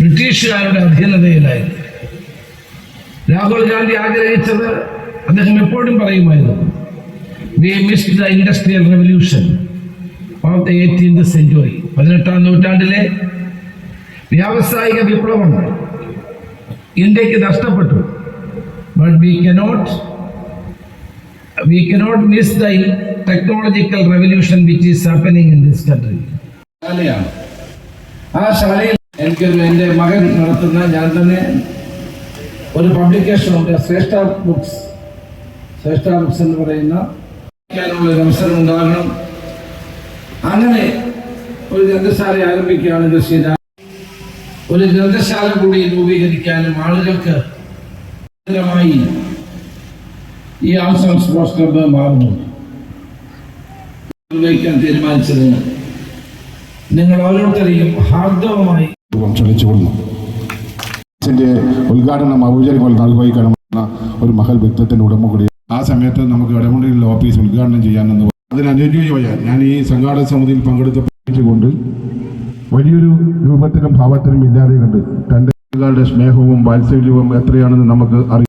ബ്രിട്ടീഷുകാരുടെ അധീനതയിലായിരുന്നു. രാഹുൽ ഗാന്ധി ആഗ്രഹിച്ചത് അദ്ദേഹം എപ്പോഴും പറയുമായിരുന്നു we miss the industrial revolution of the eighteenth century പതിനെട്ടാം നൂറ്റാണ്ടിലെ വ്യാവസായിക വിപ്ലവം ഇന്ത്യയ്ക്ക് നഷ്ടപ്പെട്ടു. But we cannot we cannot miss the technological revolution which is happening in this country ശാലയാണ്. ആ ശാലയിൽ എനിക്കൊരു എന്റെ മകൻ നടത്തുന്ന ഞാൻ തന്നെ ഒരു പബ്ലിക്കേഷൻ ഉണ്ട്. ശ്രേഷ്ഠ ബുക്സ് ശ്രേഷ്ഠ ബുക്സ് എന്ന് പറയുന്ന ഒരു അവസരം ഉണ്ടാകണം. അങ്ങനെ ഒരു ഗ്രന്ഥശാല ആരംഭിക്കുകയാണ് ശ്രീ ഒരു ഗ്രന്ഥശാല കൂടി രൂപീകരിക്കാനും ആളുകൾക്ക് മായി ഈ അവസരം ക്ലബ്ബ് മാറുന്നു. നിർവഹിക്കാൻ തീരുമാനിച്ചത് നിങ്ങൾ ഓരോരുത്തരെയും ഹാർദവമായി ക്ഷണിച്ചുകൊള്ളുന്നു. ഉദ്ഘാടനം ഔപചാരികമായി നിർവഹിക്കണമെന്ന ഒരു മഹൽ വ്യക്തിത്വത്തിന്റെ ഉടമ കൂടി ആ സമയത്ത് നമുക്ക് ഇടമുണ്ടിയിലെ ഓഫീസ് ഉദ്ഘാടനം ചെയ്യാനെന്ന്. അതിനനുയോജ്യമായ ഞാൻ ഈ സംഘാടക സമിതിയിൽ പങ്കെടുത്തുകൊണ്ട് വലിയൊരു രൂപത്തിലും ഭാവത്തിലും ഇല്ലാതെ കണ്ട് തന്റെ സ്നേഹവും വാത്സല്യവും എത്രയാണെന്ന് നമുക്ക് അറിയാം.